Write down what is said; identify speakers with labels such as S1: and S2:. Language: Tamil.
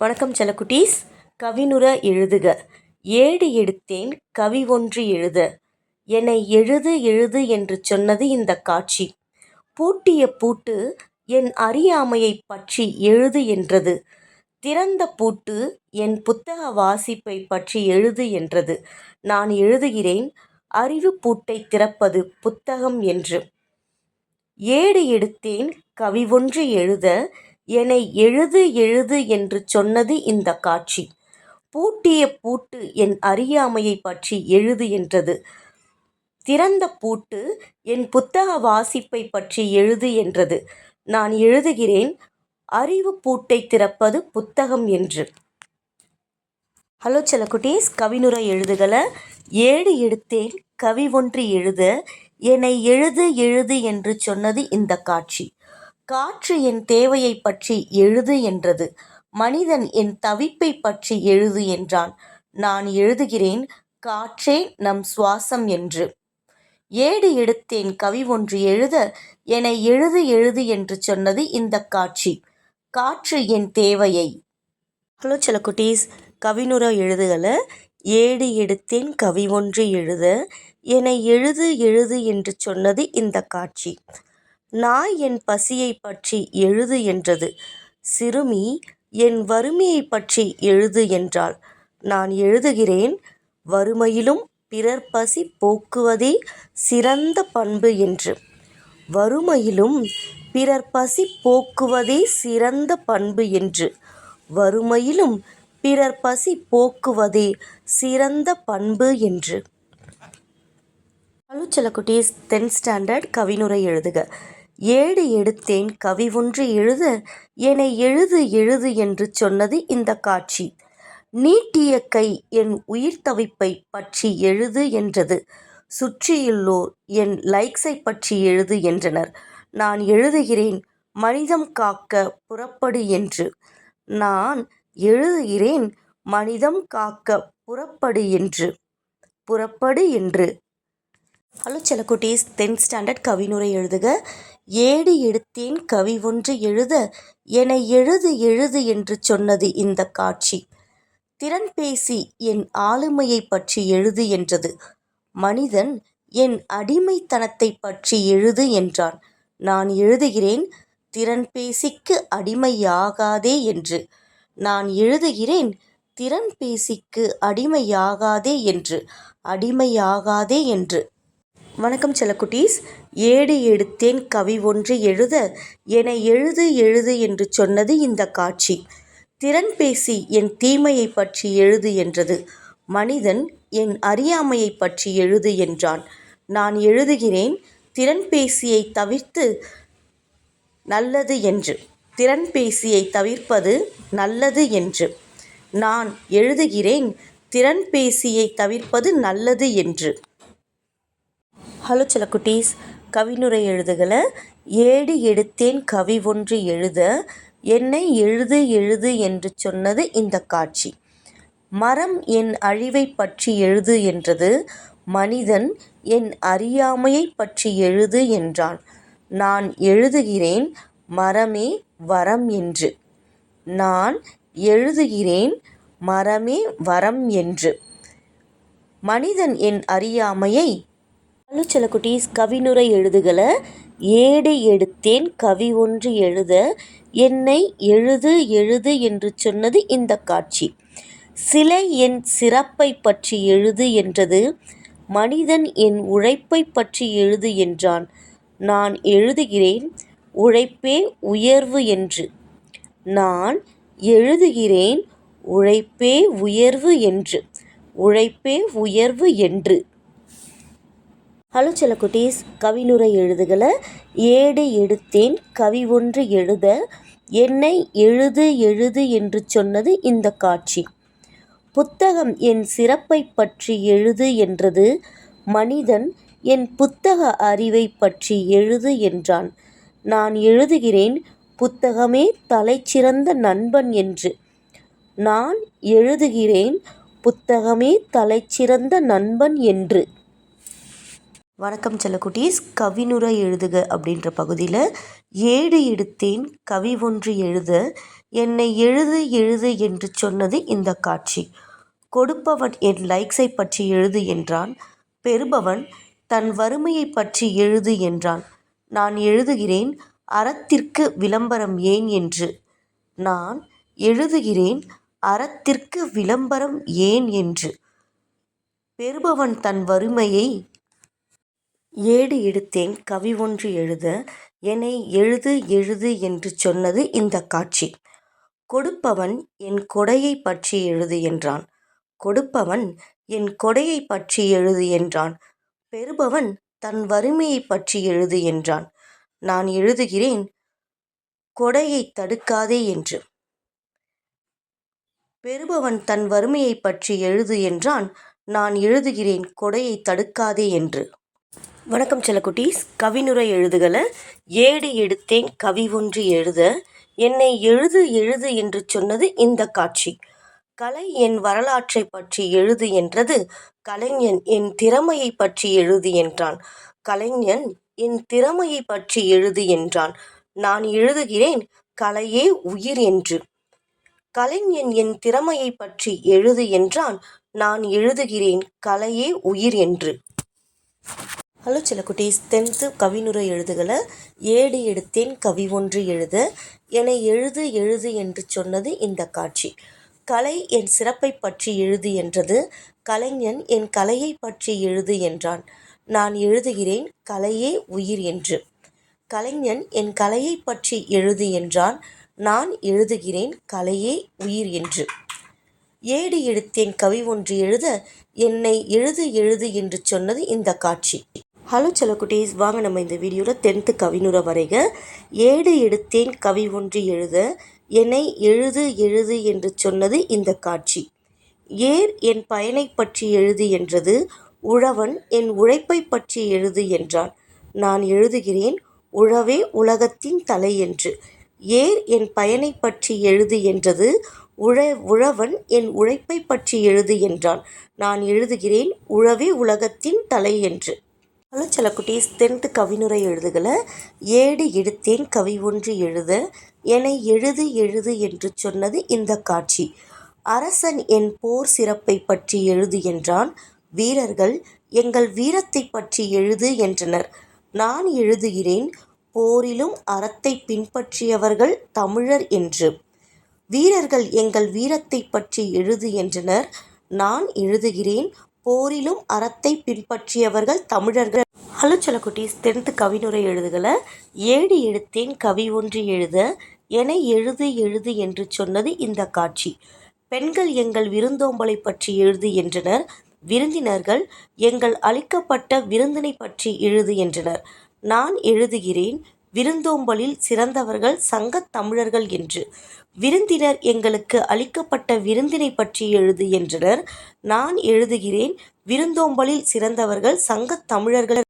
S1: வணக்கம் செல்லக்குட்டீஸ். கவினுர எழுதுக. ஏடு எடுத்தேன் கவி ஒன்று எழுத. என்னை எழுது எழுது என்று சொன்னது இந்த காட்சி. பூட்டிய பூட்டு என் அறியாமையைப் பற்றி எழுது என்றது. திறந்த பூட்டு என் புத்தக வாசிப்பை பற்றி எழுது என்றது. நான் எழுதுகிறேன் அறிவு பூட்டை திறப்பது புத்தகம் என்று. ஏடு எடுத்தேன் கவி ஒன்று எழுத. என்னை எழுது எழுது என்று சொன்னது இந்த காட்சி. பூட்டிய பூட்டு என் அறியாமையை பற்றி எழுது என்றது. திறந்த பூட்டு என் புத்தக வாசிப்பை பற்றி எழுது என்றது. நான் எழுதுகிறேன் அறிவு பூட்டை திறப்பது புத்தகம் என்று. ஹலோ செல்லக்குட்டீஸ் கவினுரை எழுதுகள ஏடு எடுத்தேன் கவி ஒன்று எழுத. என்னை எழுது எழுது என்று சொன்னது இந்த காட்சி. காற்று என் தேவையை பற்றி எழுது என்றது. மனிதன் என் தவிப்பை பற்றி எழுது என்றான். நான் எழுதுகிறேன் காற்றே நம் சுவாசம் என்று. ஏடு எடுத்தேன் கவி ஒன்று எழுத என்னை எழுது எழுது என்று சொன்னது இந்த காட்சி. காற்று என் தேவையை. ஹலோ குட்டீஸ் கவினுர எழுதுகளை ஏடு எடுத்தேன் கவி ஒன்று எழுத என்னை எழுது எழுது என்று சொன்னது இந்த காட்சி. நாய் என் பசியை பற்றி எழுது என்றது. சிறுமி என் வறுமையை பற்றி எழுது என்றாள். நான் எழுதுகிறேன் வறுமையிலும் பிறர் பசி போக்குவதே சிறந்த பண்பு என்று. வறுமையிலும் பிறர் பசி போக்குவதே சிறந்த பண்பு என்று. வறுமையிலும் பிறர் பசி போக்குவதே சிறந்த பண்பு என்று. ஹலோ டென்த் ஸ்டாண்டர்ட் கவினுரை எழுதுக. ஏடு எடுத்தேன் கவி ஒன்று எழுத என்னை எழுது எழுது என்று சொன்னது இந்த காட்சி. நீட்டிய கை என் உயிர் தவிப்பை பற்றி எழுது என்றது. சுற்றியுள்ளோர் என் லைக்ஸை பற்றி எழுது என்றனர். நான் எழுதுகிறேன் மனிதம் காக்க புறப்படு என்று. நான் எழுதுகிறேன் மனிதம் காக்க புறப்படு என்று. புறப்படு என்று. ஹலோ செல்லக்குட்டீஸ் டென்த் ஸ்டாண்டர்ட் கவினுரை எழுதுக. ஏடு எடுத்தேன் கவி ஒன்று எழுத என எழுது எழுது என்று சொன்னது இந்த காட்சி. திறன் பேசி என் ஆளுமையை பற்றி எழுது என்றது. மனிதன் என் அடிமைத்தனத்தை பற்றி எழுது என்றான். நான் எழுதுகிறேன் திறன் பேசிக்கு அடிமையாகாதே என்று. நான் எழுதுகிறேன் திறன் பேசிக்கு அடிமையாகாதே என்று. அடிமையாகாதே என்று. வணக்கம் செல்லக்குட்டீஸ் ஏடு எடுத்தேன் கவி ஒன்று எழுத என எழுது எழுது என்று சொன்னது இந்த காட்சி. திறன் பேசி என் தீமையை பற்றி எழுது என்றது. மனிதன் என் அறியாமையை பற்றி எழுது என்றான். நான் எழுதுகிறேன் திறன் பேசியை தவிர்த்து நல்லது என்று. திறன் பேசியை தவிர்ப்பது நல்லது என்று. நான் எழுதுகிறேன் திறன் பேசியை தவிர்ப்பது நல்லது என்று. ஹலோ செல்லக்குட்டீஸ் கவினுரை எழுதுகளை ஏடு எடுத்தேன் கவி ஒன்று எழுத என்னை எழுது எழுது என்று சொன்னது இந்த காட்சி. மரம் என் அழிவை பற்றி எழுது என்றது மனிதன் என் அறியாமையை பற்றி எழுது என்றான். நான் எழுதுகிறேன் மரமே வரம் என்று. நான் எழுதுகிறேன் மரமே வரம் என்று. மனிதன் என் அறியாமையை அலுச்சலக்குட்டீஸ் கவினுரை எழுதுகளை ஏடு எடுத்தேன் கவி ஒன்று எழுத என்னை எழுது எழுது என்று சொன்னது இந்த காட்சி. சிலை என் சிறப்பை பற்றி எழுது என்றது மனிதன் என் உழைப்பை பற்றி எழுது என்றான். நான் எழுதுகிறேன் உழைப்பே உயர்வு என்று. நான் எழுதுகிறேன் உழைப்பே உயர்வு என்று. உழைப்பே உயர்வு என்று. ஹலோ செல்லக்குட்டீஸ் கவினுரை எழுதுகளை ஏடு எடுத்தேன் கவி ஒன்று எழுத என்னை எழுது எழுது என்று சொன்னது இந்த காட்சி. புத்தகம் என் சிறப்பை பற்றி எழுது என்றது மனிதன் என் புத்தக அறிவை பற்றி எழுது என்றான். நான் எழுதுகிறேன் புத்தகமே தலைச்சிறந்த நண்பன் என்று. நான் எழுதுகிறேன் புத்தகமே தலைச்சிறந்த நண்பன் என்று. வணக்கம் செல்லக்குட்டீஸ் கவினுரை எழுதுக அப்படின்ற பகுதியில் ஏடு எடுத்தேன் கவி ஒன்று எழுத என்னை எழுது எழுது என்று சொன்னது இந்த காட்சி. கொடுப்பவன் என் லைக்ஸைப் பற்றி எழுது என்றான். பெறுபவன் தன் வறுமையைப் பற்றி எழுது என்றான். நான் எழுதுகிறேன் அறத்திற்கு விளம்பரம் ஏன் என்று. நான் எழுதுகிறேன் அறத்திற்கு விளம்பரம் ஏன் என்று. பெறுபவன் தன் வறுமையை ஏடு எடுத்தேன் கவி ஒன்று எழுத என்னை எழுது எழுது என்று சொன்னது இந்த காட்சி. கொடுப்பவன் என் கொடையைப் பற்றி எழுது என்றான். கொடுப்பவன் என் கொடையைப் பற்றி எழுது என்றான். பெறுபவன் தன் வறுமையைப் பற்றி எழுது என்றான். நான் எழுதுகிறேன் கொடையைத் தடுக்காதே என்று. பெறுபவன் தன் வறுமையைப் பற்றி எழுது என்றான். நான் எழுதுகிறேன் கொடையை தடுக்காதே என்று. வணக்கம் செல்லக்குட்டீஸ் கவினுரை எழுதுகள ஏடு எடுத்தேன் கவி ஒன்று எழுத என்னை எழுது எழுது என்று சொன்னது இந்த காட்சி. கலை என் வரலாற்றைப் பற்றி எழுது என்றது கலைஞன் என் திறமையைப் பற்றி எழுது என்றான். கலைஞன் என் திறமையைப் பற்றி எழுது என்றான். நான் எழுதுகிறேன் கலையே உயிர் என்று. கலைஞன் என் திறமையைப் பற்றி எழுது என்றான். நான் எழுதுகிறேன் கலையே உயிர் என்று. ஹலோ செல்லக்குட்டீஸ் டென்த்து கவினுரை எழுதுகளை ஏடு எடுத்தேன் கவி ஒன்று எழுத என்னை எழுது எழுது என்று சொன்னது இந்த காட்சி. கலை என் சிறப்பைப் பற்றி எழுது என்றது கலைஞன் என் கலையைப் பற்றி எழுது என்றான். நான் எழுதுகிறேன் கலையே உயிர் என்று. கலைஞன் என் கலையைப் பற்றி எழுது என்றான். நான் எழுதுகிறேன் கலையே உயிர் என்று. ஏடு எடுத்தேன் கவி ஒன்று எழுத என்னை எழுது எழுது என்று சொன்னது இந்த காட்சி. ஹலோ செல்லக்குட்டீஸ் வாங்க நம்ம இந்த வீடியோவில் டென்த்து கவினுரை வரைக. ஏடு எடுத்தேன் கவி ஒன்று எழுத என்னை எழுது எழுது என்று சொன்னது இந்த காட்சி. ஏர் என் பயனைப் பற்றி எழுது என்றது உழவன் என் உழைப்பைப் பற்றி எழுது என்றான். நான் எழுதுகிறேன் உழவே உலகத்தின் தலை என்று. ஏர் என் பயனைப் பற்றி எழுது என்றது உழ உழவன் என் உழைப்பைப் பற்றி எழுது என்றான். நான் எழுதுகிறேன் உழவே உலகத்தின் தலை என்று. ஹலோ செல்லக்குட்டீஸ் டென்த்து கவினுரை எழுதுகளை ஏடு எடுத்தேன் கவி ஒன்று எழுத என்னை எழுது எழுது என்று சொன்னது இந்த காட்சி. அரசன் என் போர் சிறப்பைப் பற்றி எழுது என்றான். வீரர்கள் எங்கள் வீரத்தைப் பற்றி எழுது என்றனர். நான் எழுதுகிறேன் போரிலும் அறத்தைப் பின்பற்றியவர்கள் தமிழர் என்று. வீரர்கள் எங்கள் வீரத்தைப் பற்றி எழுது என்றனர். நான் எழுதுகிறேன் போரிலும் அறத்தைப் பின்பற்றியவர்கள் தமிழர்கள். ஹலோ செல்லக்குட்டீஸ் டென்த்து கவினுரை எழுதுகளை ஏடு எடுத்தேன் கவி ஒன்று எழுத என்னை எழுது எழுது என்று சொன்னது இந்த காட்சி. பெண்கள் எங்கள் விருந்தோம்பலை பற்றி எழுது என்றனர். விருந்தினர்கள் எங்கள் அளிக்கப்பட்ட விருந்தினை பற்றி எழுது என்றனர். நான் எழுதுகிறேன் விருந்தோம்பலில் சிறந்தவர்கள் சங்கத் தமிழர்கள் என்று. விருந்தினர் எங்களுக்கு அளிக்கப்பட்ட விருந்தினை பற்றி எழுது என்றனர். நான் எழுதுகிறேன் விருந்தோம்பலில் சிறந்தவர்கள் சங்கத் தமிழர்கள்